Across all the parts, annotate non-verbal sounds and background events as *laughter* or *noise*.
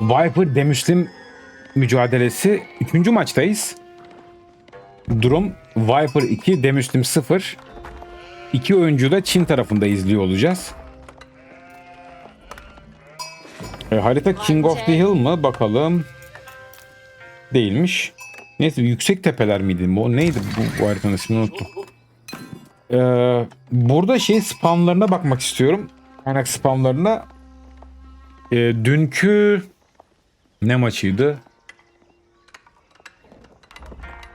Viper Demüslim mücadelesi 3. maçtayız. Durum Viper 2 Demüslim 0. İki oyuncu da Çin tarafında izliyor olacağız. E, harita King of the Hill mı? Bakalım. Değilmiş. Neyse yüksek tepeler miydi? Bu neydi bu, bu haritanın ismini unuttum. Ee, burada şey spamlarına bakmak istiyorum. Kaynak spamlarına. Ee, dünkü ne maçıydı?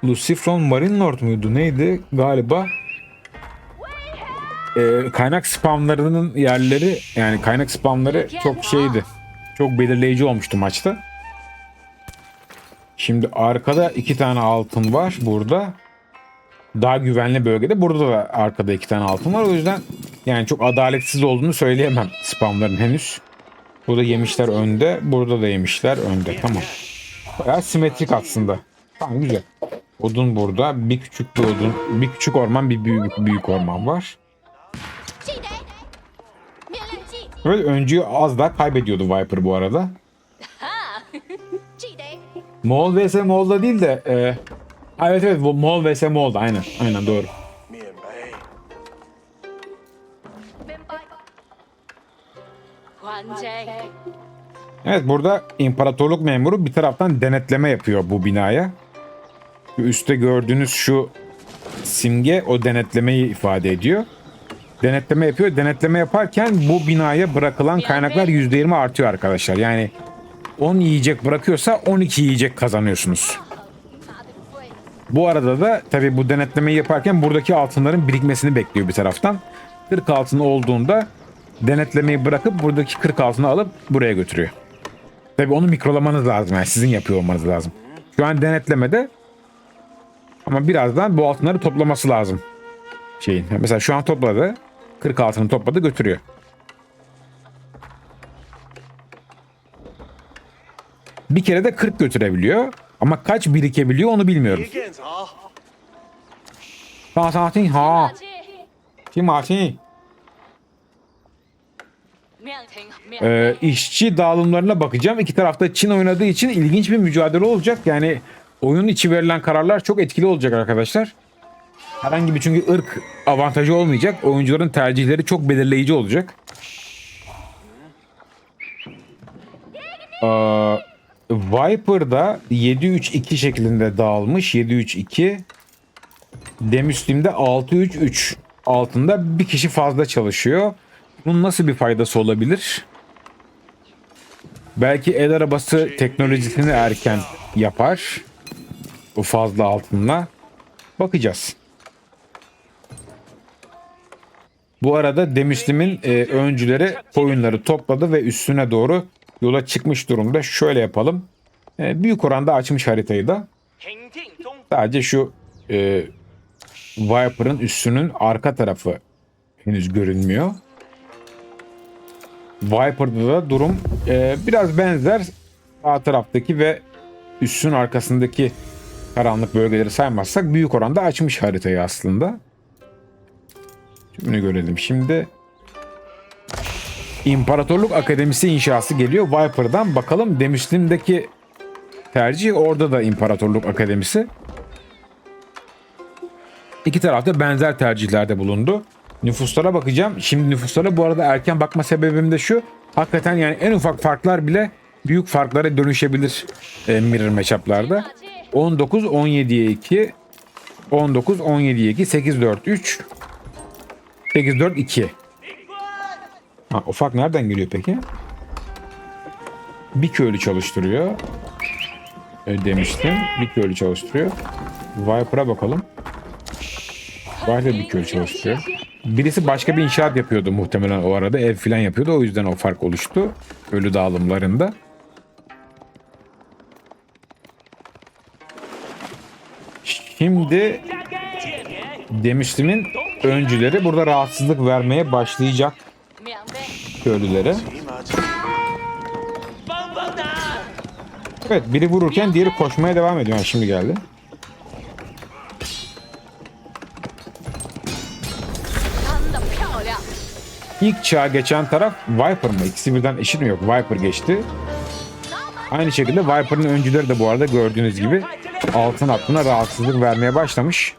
Lucifron Marine Lord muydu? Neydi? Galiba. Ee, kaynak spamlarının yerleri yani kaynak spamları çok şeydi. Çok belirleyici olmuştu maçta. Şimdi arkada iki tane altın var burada. Daha güvenli bölgede. Burada da arkada iki tane altın var. O yüzden yani çok adaletsiz olduğunu söyleyemem spamların henüz. Burada yemişler önde. Burada da yemişler önde. Tamam. Baya simetrik aslında. Tamam güzel. Odun burada. Bir küçük bir odun. Bir küçük orman bir büyük, büyük orman var. Böyle öncüyü az daha kaybediyordu Viper bu arada. Moğol vs Moğol'da değil de e, evet evet Moğol vs Moğol'da aynen aynen doğru. Evet burada imparatorluk memuru bir taraftan denetleme yapıyor bu binaya. Üste gördüğünüz şu simge o denetlemeyi ifade ediyor. Denetleme yapıyor. Denetleme yaparken bu binaya bırakılan kaynaklar %20 artıyor arkadaşlar. Yani 10 yiyecek bırakıyorsa 12 yiyecek kazanıyorsunuz. Bu arada da tabii bu denetlemeyi yaparken buradaki altınların birikmesini bekliyor bir taraftan. 40 altın olduğunda denetlemeyi bırakıp buradaki 40 altını alıp buraya götürüyor. Tabi onu mikrolamanız lazım. Yani sizin yapıyor olmanız lazım. Şu an denetlemede ama birazdan bu altınları toplaması lazım. Şeyin. Mesela şu an topladı. 40 altını topladı götürüyor. Bir kere de 40 götürebiliyor. Ama kaç birikebiliyor onu bilmiyoruz. Ah. Ha ha ha. Kim ha? e, işçi dağılımlarına bakacağım. İki tarafta Çin oynadığı için ilginç bir mücadele olacak. Yani oyun içi verilen kararlar çok etkili olacak arkadaşlar. Herhangi bir çünkü ırk avantajı olmayacak. Oyuncuların tercihleri çok belirleyici olacak. Ee, Viper'da 7-3-2 şeklinde dağılmış. 7-3-2. Demuslim'de 6-3-3 altında bir kişi fazla çalışıyor. Bunun nasıl bir faydası olabilir? Belki el arabası teknolojisini erken yapar. O fazla altınla. Bakacağız. Bu arada Demişlim'in e, öncüleri koyunları topladı ve üstüne doğru yola çıkmış durumda. Şöyle yapalım. E, büyük oranda açmış haritayı da. Sadece şu e, Viper'ın üstünün arka tarafı henüz görünmüyor. Viper'da da durum e, biraz benzer. Sağ taraftaki ve üstün arkasındaki karanlık bölgeleri saymazsak büyük oranda açmış haritayı aslında. Şunu görelim şimdi. İmparatorluk Akademisi inşası geliyor Viper'dan. Bakalım Demüslim'deki tercih orada da İmparatorluk Akademisi. İki tarafta benzer tercihlerde bulundu. Nüfuslara bakacağım. Şimdi nüfuslara bu arada erken bakma sebebim de şu. Hakikaten yani en ufak farklar bile büyük farklara dönüşebilir e, mirror matchup'larda. 19 17'ye 2 19 17'ye 2 8 4 3 8 4 2 Ha, o nereden geliyor peki? Bir köylü çalıştırıyor. E, demiştim. Bir köylü çalıştırıyor. Viper'a bakalım. Viper bir köylü çalıştırıyor. Birisi başka bir inşaat yapıyordu muhtemelen o arada. Ev falan yapıyordu. O yüzden o fark oluştu. Ölü dağılımlarında. Şimdi Demişli'nin öncüleri burada rahatsızlık vermeye başlayacak köylülere. Evet biri vururken diğeri koşmaya devam ediyor. Yani şimdi geldi. İlk çağa geçen taraf Viper mı? İkisi birden eşit mi yok? Viper geçti. Aynı şekilde Viper'ın öncüleri de bu arada gördüğünüz gibi altın hattına rahatsızlık vermeye başlamış.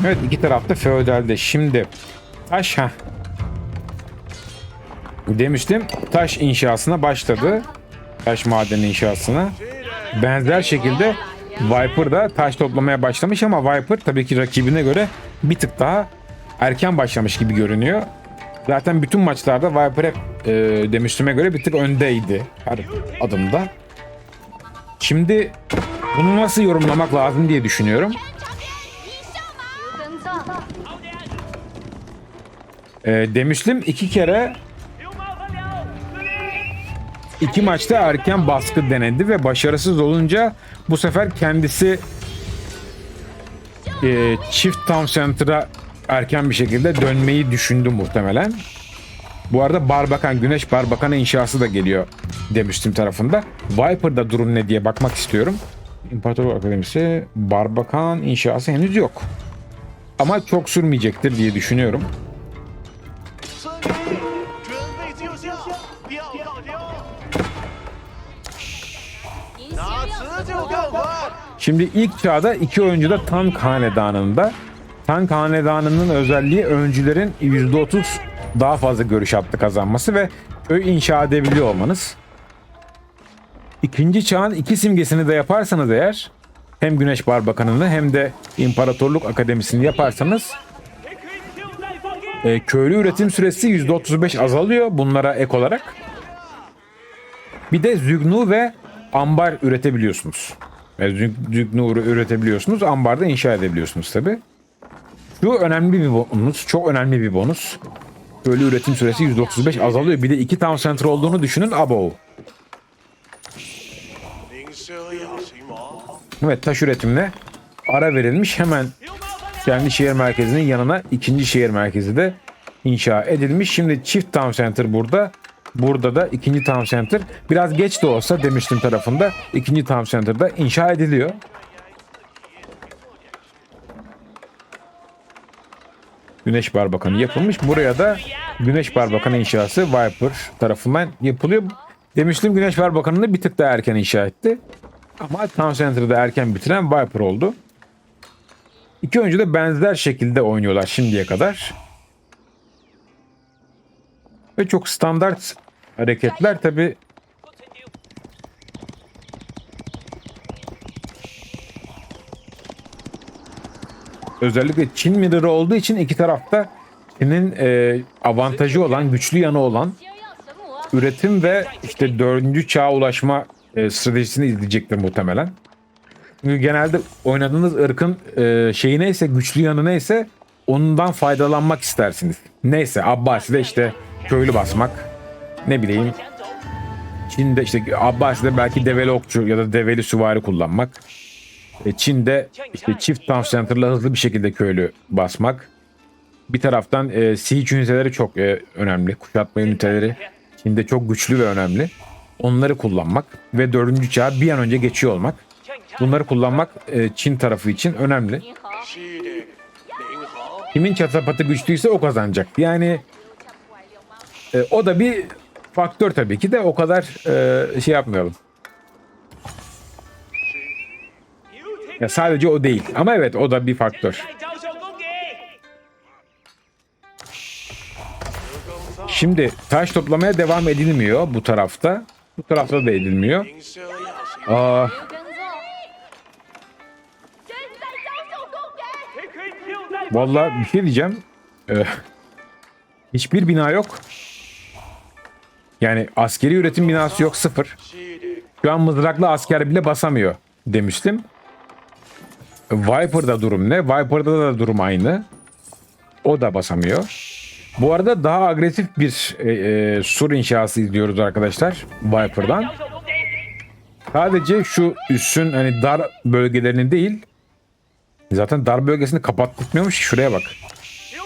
Evet iki tarafta feodalde. Şimdi taş ha demiştim taş inşasına başladı. Taş madeni inşasına. Benzer şekilde Viper da taş toplamaya başlamış ama Viper tabii ki rakibine göre bir tık daha erken başlamış gibi görünüyor. Zaten bütün maçlarda Viper hep e, Demirstüm'e göre bir tık öndeydi her adımda. Şimdi bunu nasıl yorumlamak lazım diye düşünüyorum. E, Demislim iki kere İki maçta erken baskı denedi ve başarısız olunca bu sefer kendisi e, çift town center'a erken bir şekilde dönmeyi düşündü muhtemelen. Bu arada Barbakan, Güneş Barbakanı inşası da geliyor demiştim tarafında. Viper'da durum ne diye bakmak istiyorum. İmparatorluk Akademisi Barbakan inşası henüz yok. Ama çok sürmeyecektir diye düşünüyorum. Şimdi ilk çağda iki oyuncu da Tank Hanedanı'nda. Tank Hanedanı'nın özelliği öncülerin %30 daha fazla görüş hattı kazanması ve köy inşa edebiliyor olmanız. İkinci çağın iki simgesini de yaparsanız eğer hem Güneş Barbakanı'nı hem de İmparatorluk Akademisi'ni yaparsanız e, köylü üretim süresi %35 azalıyor bunlara ek olarak. Bir de Zügnu ve ambar üretebiliyorsunuz. Zügnur'u nuru üretebiliyorsunuz. Ambarda inşa edebiliyorsunuz tabi. Şu önemli bir bonus. Çok önemli bir bonus. Böyle üretim süresi 135 azalıyor. Bir de iki town center olduğunu düşünün. Abo. Evet taş üretimle ara verilmiş. Hemen kendi şehir merkezinin yanına ikinci şehir merkezi de inşa edilmiş. Şimdi çift town center burada. Burada da ikinci town center. Biraz geç de olsa demiştim tarafında ikinci town center'da inşa ediliyor. Güneş Barbakanı yapılmış. Buraya da Güneş Barbakanı inşası Viper tarafından yapılıyor. Demiştim Güneş Barbakanı'nı bir tık daha erken inşa etti. Ama Town Center'da erken bitiren Viper oldu. İki oyuncu da benzer şekilde oynuyorlar şimdiye kadar. Ve çok standart hareketler tabi. Özellikle Çin midleri olduğu için iki tarafta Çin'in e, avantajı olan, güçlü yanı olan üretim ve işte dördüncü çağa ulaşma e, stratejisini izleyecektir muhtemelen. Çünkü genelde oynadığınız ırkın e, şeyi neyse, güçlü yanı neyse ondan faydalanmak istersiniz. Neyse Abbasi de işte köylü basmak. Ne bileyim. Çin'de işte Abbasi'de belki develi okçu ya da develi süvari kullanmak. E, Çin'de işte çift tank center'la hızlı bir şekilde köylü basmak. Bir taraftan e, siege üniteleri çok e, önemli. Kuşatma üniteleri Çin'de çok güçlü ve önemli. Onları kullanmak ve dördüncü çağa bir an önce geçiyor olmak. Bunları kullanmak e, Çin tarafı için önemli. Kimin çatapatı güçlüyse o kazanacak. Yani e, o da bir faktör tabii ki de o kadar e, şey yapmayalım. Ya sadece o değil. Ama evet o da bir faktör. Şimdi taş toplamaya devam edilmiyor bu tarafta. Bu tarafta da edilmiyor. Aa, Vallahi bir şey diyeceğim. Ee, hiçbir bina yok. Yani askeri üretim binası yok sıfır. Şu an mızraklı asker bile basamıyor demiştim. Viper'da durum ne? Viper'da da durum aynı. O da basamıyor. Bu arada daha agresif bir e, e, sur inşası izliyoruz arkadaşlar Viper'dan. Sadece şu üssün hani dar bölgelerini değil. Zaten dar bölgesini kapattırmıyormuş ki şuraya bak.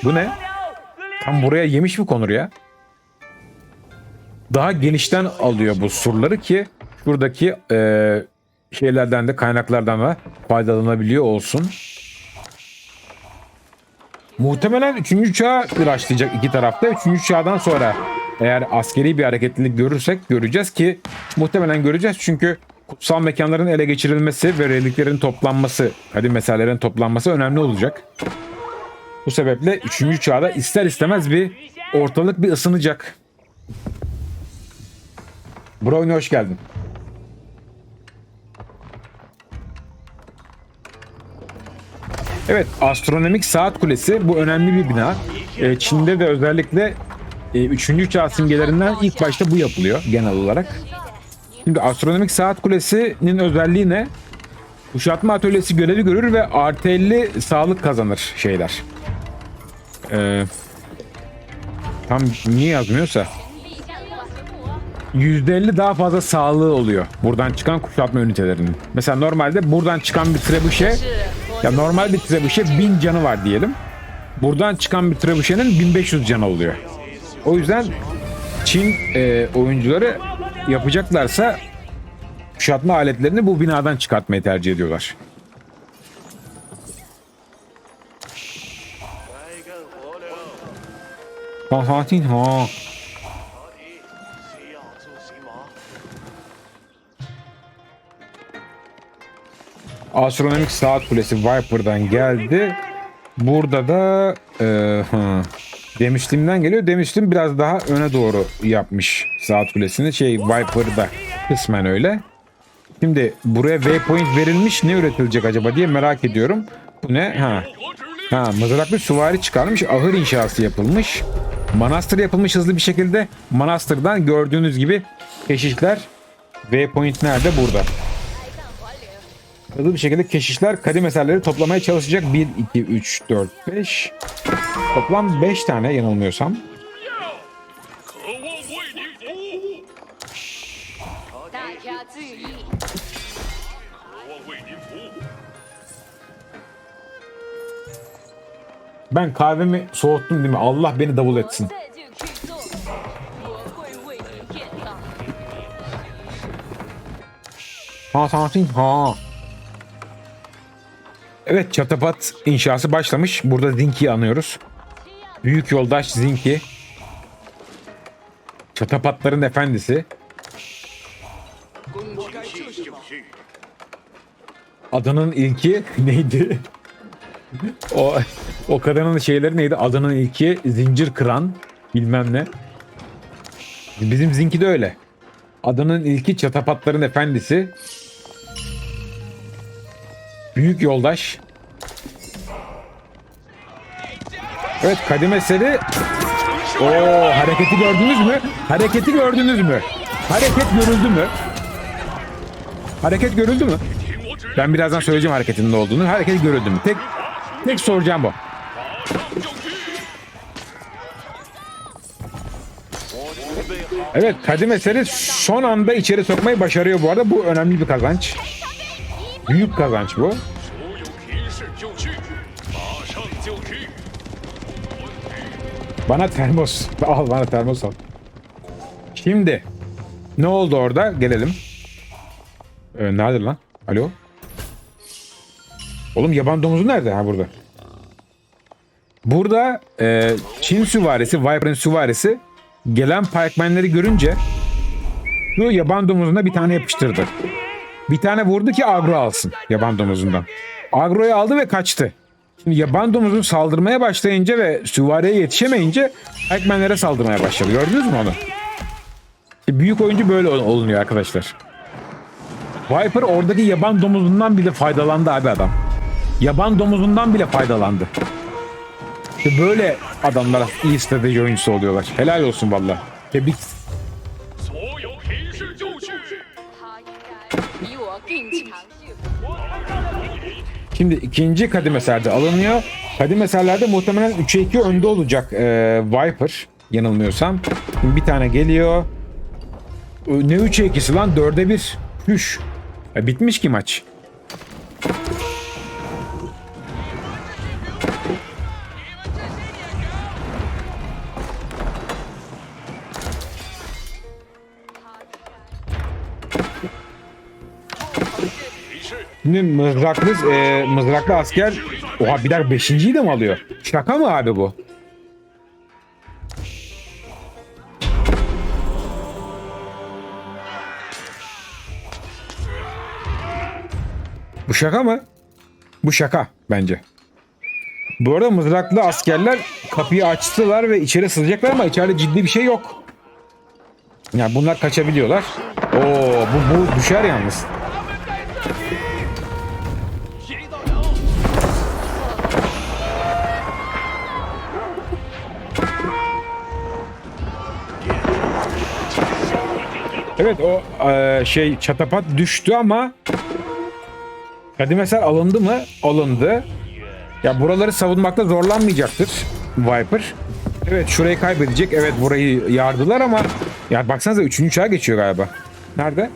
Bu ne? Tam buraya yemiş mi konur ya? Daha genişten alıyor bu surları ki şuradaki e, şeylerden de kaynaklardan da faydalanabiliyor olsun. Muhtemelen 3. çağ başlayacak iki tarafta. 3. çağdan sonra eğer askeri bir hareketlilik görürsek göreceğiz ki muhtemelen göreceğiz çünkü kutsal mekanların ele geçirilmesi ve reliklerin toplanması, hadi meselelerin toplanması önemli olacak. Bu sebeple 3. çağda ister istemez bir ortalık bir ısınacak. Brownie hoş geldin. Evet, astronomik saat kulesi bu önemli bir bina. Ee, Çin'de de özellikle e, 3. çağ simgelerinden ilk başta bu yapılıyor genel olarak. Şimdi astronomik saat kulesinin özelliği ne? Kuşatma atölyesi görevi görür ve artı 50 sağlık kazanır şeyler. Ee, tam niye yazmıyorsa. %50 daha fazla sağlığı oluyor buradan çıkan kuşatma ünitelerinin. Mesela normalde buradan çıkan bir trebuşe ya normal bir trebuşe 1000 canı var diyelim. Buradan çıkan bir trebuşenin 1500 canı oluyor. O yüzden Çin e, oyuncuları yapacaklarsa kuşatma aletlerini bu binadan çıkartmayı tercih ediyorlar. Ha ha ha. Astronomik saat kulesi Viper'dan geldi. Burada da e, hı, Demişlim'den geliyor. Demişlim biraz daha öne doğru yapmış saat kulesini. Şey Viper'da kısmen öyle. Şimdi buraya waypoint verilmiş ne üretilecek acaba diye merak ediyorum. Bu ne? Ha. Ha, mızraklı süvari çıkarmış. Ahır inşası yapılmış. Manastır yapılmış hızlı bir şekilde. Manastırdan gördüğünüz gibi keşişler waypoint nerede? Burada. Hızlı bir şekilde keşişler kadim eserleri toplamaya çalışacak. 1, 2, 3, 4, 5. Toplam 5 tane yanılmıyorsam. Ben kahvemi soğuttum değil mi? Allah beni davul etsin. Ha ha ha. Evet çatapat inşası başlamış. Burada Zinki'yi anıyoruz. Büyük yoldaş Zinki. Çatapatların efendisi. Adanın ilki *laughs* neydi? o o kadının şeyleri neydi? Adanın ilki zincir kıran bilmem ne. Bizim Zinki de öyle. Adanın ilki çatapatların efendisi. Büyük yoldaş. Evet kadim eseri. Oo hareketi gördünüz mü? Hareketi gördünüz mü? Hareket görüldü mü? Hareket görüldü mü? Ben birazdan söyleyeceğim hareketin ne olduğunu. Hareket görüldü mü? Tek tek soracağım bu. Evet kadim eseri son anda içeri sokmayı başarıyor bu arada. Bu önemli bir kazanç. Büyük kazanç bu. Bana termos. *laughs* Al bana termos al. Şimdi. Ne oldu orada? Gelelim. Ee, nerede lan? Alo? Oğlum yaban domuzu nerede? Ha burada. Burada e, Çin süvarisi, Vibrant süvarisi gelen pikemenleri görünce şu yaban domuzuna bir tane yapıştırdı. Bir tane vurdu ki agro alsın yaban domuzundan. Agroyu aldı ve kaçtı. Şimdi yaban domuzun saldırmaya başlayınca ve süvariye yetişemeyince pikemenlere saldırmaya başladı. Gördünüz mü onu? İşte büyük oyuncu böyle ol- olunuyor arkadaşlar. Viper oradaki yaban domuzundan bile faydalandı abi adam. Yaban domuzundan bile faydalandı. İşte böyle adamlar iyi strateji oyuncusu oluyorlar. Helal olsun valla. Tebrik. Şimdi ikinci kadim eserde alınıyor. Kadim eserlerde muhtemelen 3'e 2 önde olacak ee, Viper. Yanılmıyorsam. Şimdi bir tane geliyor. Ne 3'e 2'si lan? 4'e 1. Hüş. E, bitmiş ki maç. Şimdi mızraklı, e, mızraklı asker Oha bir beşinciyi de mi alıyor? Şaka mı abi bu? Bu şaka mı? Bu şaka bence. Bu arada mızraklı askerler kapıyı açtılar ve içeri sızacaklar ama içeride ciddi bir şey yok. Yani bunlar kaçabiliyorlar. Oo bu, bu düşer yalnız. Evet o e, şey çatapat düştü ama Kadim Eser alındı mı? Alındı. Ya buraları savunmakta zorlanmayacaktır Viper. Evet şurayı kaybedecek. Evet burayı yardılar ama ya baksanıza 3. çağa geçiyor galiba. Nerede?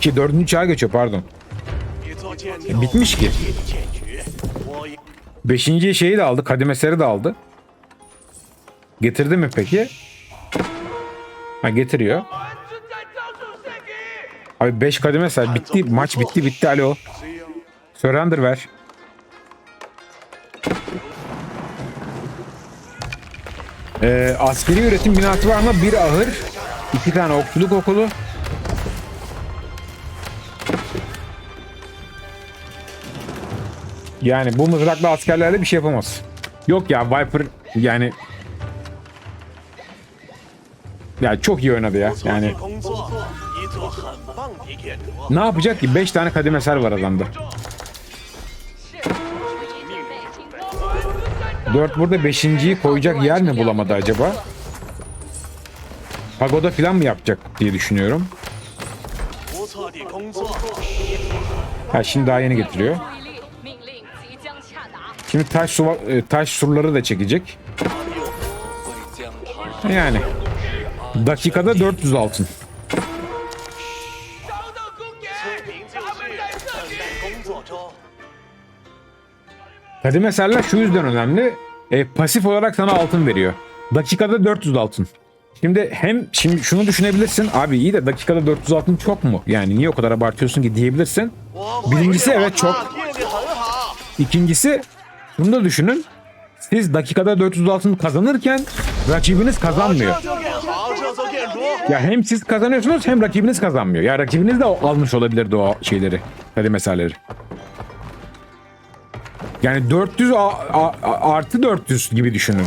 Ki 4. çağa geçiyor pardon. E, bitmiş ki. 5. şeyi de aldı. Kadimeseri de aldı. Getirdi mi peki? Ha getiriyor. Abi 5 kademe say. Bitti. Maç bitti bitti. Alo. Surrender ver. Ee, askeri üretim binası var ama bir ahır. iki tane okçuluk okulu. Yani bu mızraklı askerlerle bir şey yapamaz. Yok ya Viper yani ya çok iyi oynadı ya. Yani ne yapacak ki? 5 tane kademe ser var adamda. 4 burada 5.yi koyacak yer mi bulamadı acaba? Pagoda falan mı yapacak diye düşünüyorum. Ha şimdi daha yeni getiriyor. Şimdi taş, e, taş surları da çekecek. Yani Dakikada 400 altın. Kadim eserler şu yüzden önemli. E, pasif olarak sana altın veriyor. Dakikada 400 altın. Şimdi hem şimdi şunu düşünebilirsin. Abi iyi de dakikada 400 altın çok mu? Yani niye o kadar abartıyorsun ki diyebilirsin. Birincisi evet çok. İkincisi bunu da düşünün. Siz dakikada 400 altın kazanırken rakibiniz kazanmıyor. Ya hem siz kazanıyorsunuz hem rakibiniz kazanmıyor. Ya rakibiniz de o almış olabilir o şeyleri. Kale meseleleri. Yani 400 artı 400 gibi düşünün.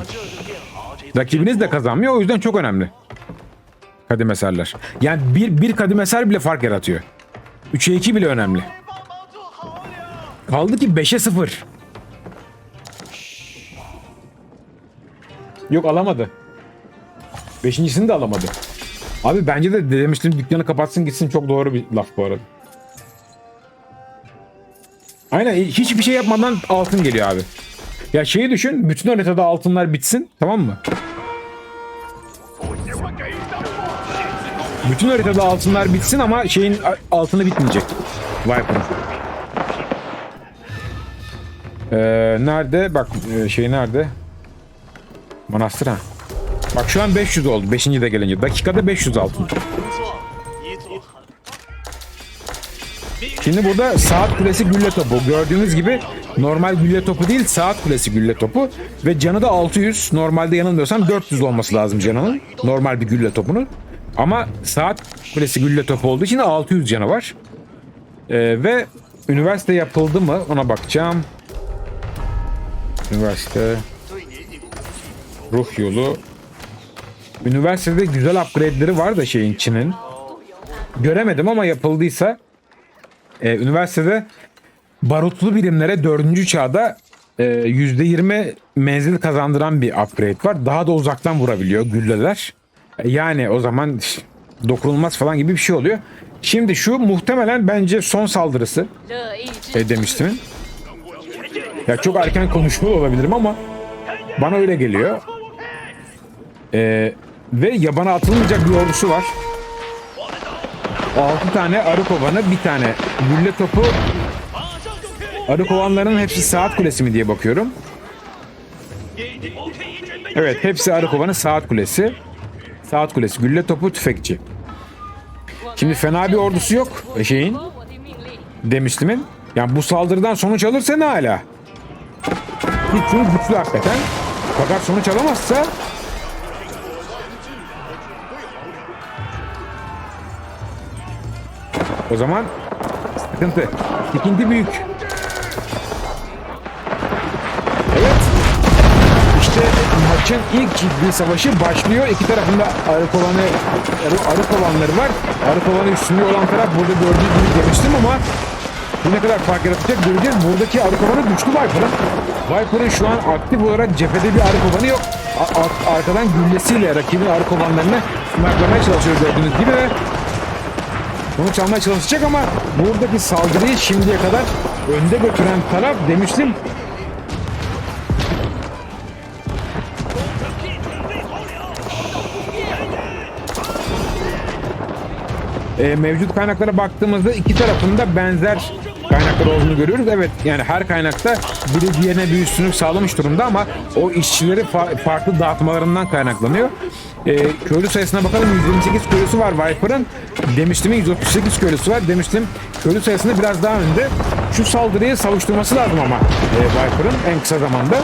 Rakibiniz de kazanmıyor o yüzden çok önemli. Kademeserler. Yani bir, bir kademeser bile fark yaratıyor. 3'e 2 bile önemli. Kaldı ki 5'e 0. Yok alamadı. Beşincisini de alamadı. Abi bence de demiştim dükkanı kapatsın gitsin çok doğru bir laf bu arada. Aynen hiçbir şey yapmadan altın geliyor abi. Ya şeyi düşün bütün haritada altınlar bitsin tamam mı? Bütün haritada altınlar bitsin ama şeyin altını bitmeyecek. Viper'ın. Ee, nerede? Bak e, şey nerede? Manastır ha. Bak şu an 500 oldu 5. de gelince. Dakikada 500 altın. Şimdi burada saat kulesi gülle topu. Gördüğünüz gibi normal gülle topu değil saat kulesi gülle topu. Ve canı da 600. Normalde yanılmıyorsam 400 olması lazım canının. Normal bir gülle topunun. Ama saat kulesi gülle topu olduğu için 600 canı var. Ee, ve üniversite yapıldı mı ona bakacağım. Üniversite. Ruh yolu Üniversitede güzel upgrade'leri var da şeyin Çin'in. Göremedim ama yapıldıysa e, üniversitede barutlu birimlere 4. çağda e, %20 menzil kazandıran bir upgrade var. Daha da uzaktan vurabiliyor gülleler. E, yani o zaman dokunulmaz falan gibi bir şey oluyor. Şimdi şu muhtemelen bence son saldırısı e, demiştim. Ya çok erken konuşmalı olabilirim ama bana öyle geliyor. Ee, ve yabana atılmayacak bir ordusu var. 6 tane arı kovanı, bir tane gülle topu. Arı kovanların hepsi saat kulesi mi diye bakıyorum. Evet, hepsi arı kovanı saat kulesi. Saat kulesi, gülle topu, tüfekçi. Şimdi fena bir ordusu yok e, şeyin. Demişlimin. Yani bu saldırıdan sonuç alırsa ne hala? Güçlü güçlü hakikaten. Fakat sonuç alamazsa o zaman sıkıntı. İkinci büyük. Evet. İşte maçın ilk ciddi savaşı başlıyor. İki tarafında arı kovanı, arı, arı kovanları var. Arı kovanı üstünde olan taraf burada gördüğünüz gibi demiştim ama ne kadar fark yaratacak göreceğiz. Buradaki arı kovanı güçlü Viper'ın. Viper'ın şu an aktif olarak cephede bir arı kovanı yok. A- arkadan güllesiyle rakibin arı kovanlarını sniperlamaya çalışıyor gördüğünüz gibi sonuç almaya çalışacak ama buradaki saldırıyı şimdiye kadar önde götüren taraf demiştim e, mevcut kaynaklara baktığımızda iki tarafında benzer kaynaklar olduğunu görüyoruz. Evet yani her kaynakta biri diğerine bir üstünlük sağlamış durumda ama o işçileri fa- farklı dağıtmalarından kaynaklanıyor. E, köylü sayısına bakalım 128 köylüsü var Viper'ın. Demiştim 138 köylüsü var. Demiştim köylü sayısında biraz daha önde. Şu saldırıyı savuşturması lazım ama e, Viper'ın en kısa zamanda.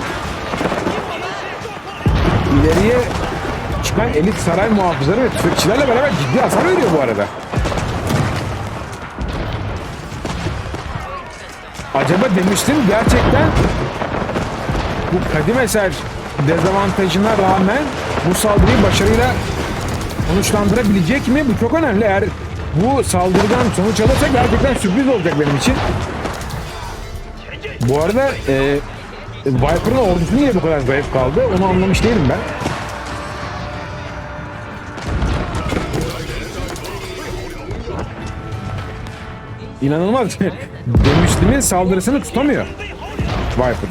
İleriye çıkan elit saray muhafızları ve tüfekçilerle beraber ciddi hasar veriyor bu arada. Acaba demiştim gerçekten bu kadim eser dezavantajına rağmen bu saldırıyı başarıyla sonuçlandırabilecek mi? Bu çok önemli. Eğer bu saldırıdan sonuç alırsa gerçekten sürpriz olacak benim için. Bu arada e, Viper'ın ordusu niye bu kadar zayıf kaldı? Onu anlamış değilim ben. İnanılmaz. *laughs* Demiştimin saldırısını tutamıyor. Viper.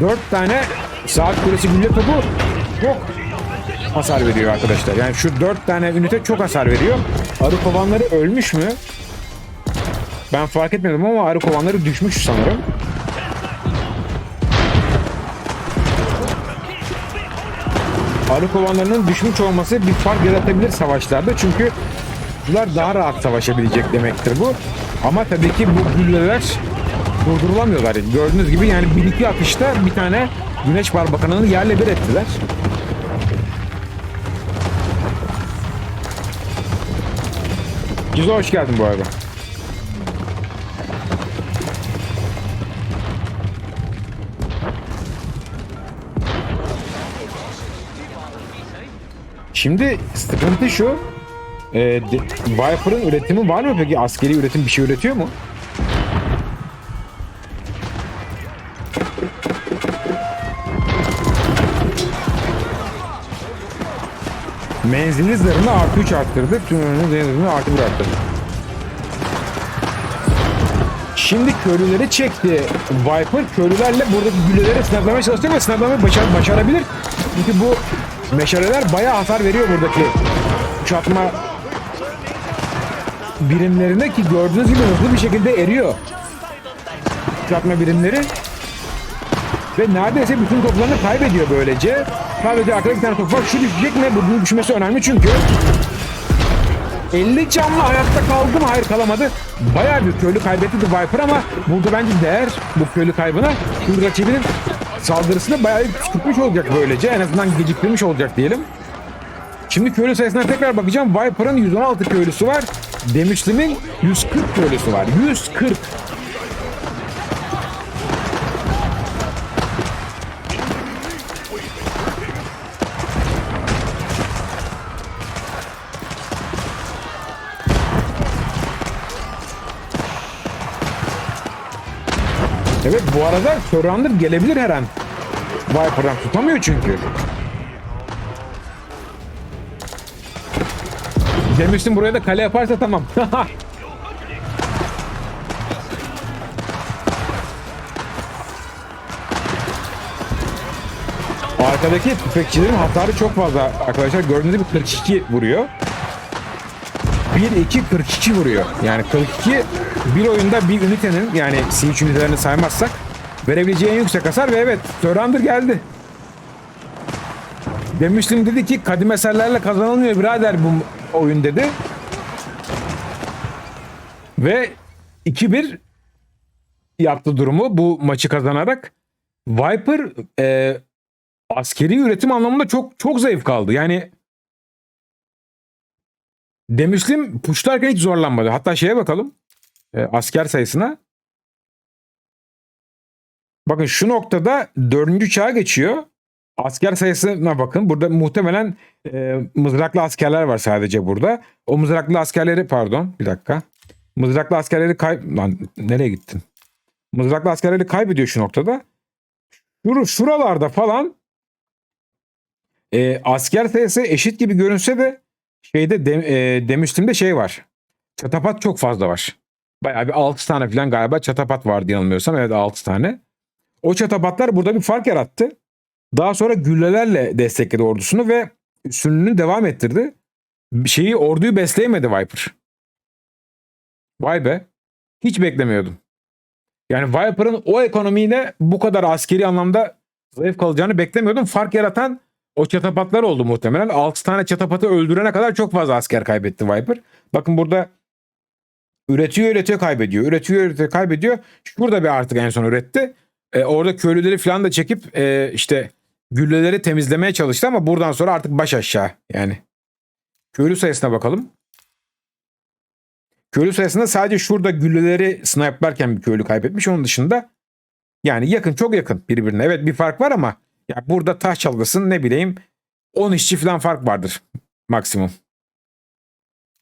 Dört tane saat kulesi gülle topu çok hasar veriyor arkadaşlar. Yani şu dört tane ünite çok hasar veriyor. Arı kovanları ölmüş mü? Ben fark etmedim ama arı kovanları düşmüş sanırım. Arı kovanlarının düşmüş olması bir fark yaratabilir savaşlarda. Çünkü bunlar daha rahat savaşabilecek demektir bu. Ama tabii ki bu gülleler durdurulamıyorlar. Gördüğünüz gibi yani bir iki atışta bir tane Güneş Barbakanı'nı yerle bir ettiler. Cizo hoş geldin bu arada. Şimdi sıkıntı şu. E, Viper'ın üretimi var mı peki? Askeri üretim bir şey üretiyor mu? Menzilli zırhını artı 3 arttırdı. Tünelinin zırhını artı 1 arttırdı. Şimdi köylüleri çekti Viper. Köylülerle buradaki gülleleri sınavlamaya çalışacak ve sınavlamayı başar başarabilir. Çünkü bu meşaleler bayağı hasar veriyor buradaki kuşatma birimlerine ki gördüğünüz gibi hızlı bir şekilde eriyor kuşatma birimleri ve neredeyse bütün toplarını kaybediyor böylece. Sadece arkada bir tane top var. Şu düşecek mi? Bunun düşmesi önemli çünkü. 50 canlı hayatta kaldı mı? Hayır kalamadı. Bayağı bir köylü kaybetti de Viper ama burada bence değer bu köylü kaybına. Çünkü rakibinin saldırısını bayağı küçültmüş olacak böylece. En azından geciktirmiş olacak diyelim. Şimdi köylü sayısına tekrar bakacağım. Viper'ın 116 köylüsü var. Demişlimin 140 köylüsü var. 140. Evet bu arada Surrender gelebilir her an. Viper'dan tutamıyor çünkü. Demiştim buraya da kale yaparsa tamam. *laughs* Arkadaki tüfekçilerin hasarı çok fazla arkadaşlar. Gördüğünüz gibi 42 vuruyor. 1-2 42 vuruyor. Yani 42 bir oyunda bir ünitenin yani siege ünitelerini saymazsak verebileceği en yüksek hasar ve evet Surrender geldi. Demiştim dedi ki kadim eserlerle kazanılmıyor birader bu oyun dedi. Ve 2-1 yaptı durumu bu maçı kazanarak. Viper e, askeri üretim anlamında çok çok zayıf kaldı. Yani Demislim puşlarken hiç zorlanmadı. Hatta şeye bakalım. E, asker sayısına. Bakın şu noktada dördüncü çağa geçiyor. Asker sayısına bakın. Burada muhtemelen e, mızraklı askerler var sadece burada. O mızraklı askerleri pardon bir dakika. Mızraklı askerleri kay... Lan nereye gittin? Mızraklı askerleri kaybediyor şu noktada. Şur şuralarda falan e, asker sayısı eşit gibi görünse de şeyde de, e, Demislim'de şey var. Çatapat çok fazla var. Bayağı bir 6 tane falan galiba çatapat vardı yanılmıyorsam. Evet 6 tane. O çatapatlar burada bir fark yarattı. Daha sonra güllelerle destekledi ordusunu ve üstünlüğünü devam ettirdi. Şeyi orduyu besleyemedi Viper. Vay be. Hiç beklemiyordum. Yani Viper'ın o ekonomiyle bu kadar askeri anlamda zayıf kalacağını beklemiyordum. Fark yaratan o çatapatlar oldu muhtemelen. 6 tane çatapatı öldürene kadar çok fazla asker kaybetti Viper. Bakın burada üretiyor üretiyor kaybediyor. Üretiyor üretiyor kaybediyor. Şurada bir artık en son üretti. E, orada köylüleri falan da çekip e, işte gülleleri temizlemeye çalıştı ama buradan sonra artık baş aşağı yani. Köylü sayısına bakalım. Köylü sayısında sadece şurada gülleleri sniperlarken bir köylü kaybetmiş. Onun dışında yani yakın çok yakın birbirine. Evet bir fark var ama ya burada taş çalgısın ne bileyim 10 işçi falan fark vardır maksimum.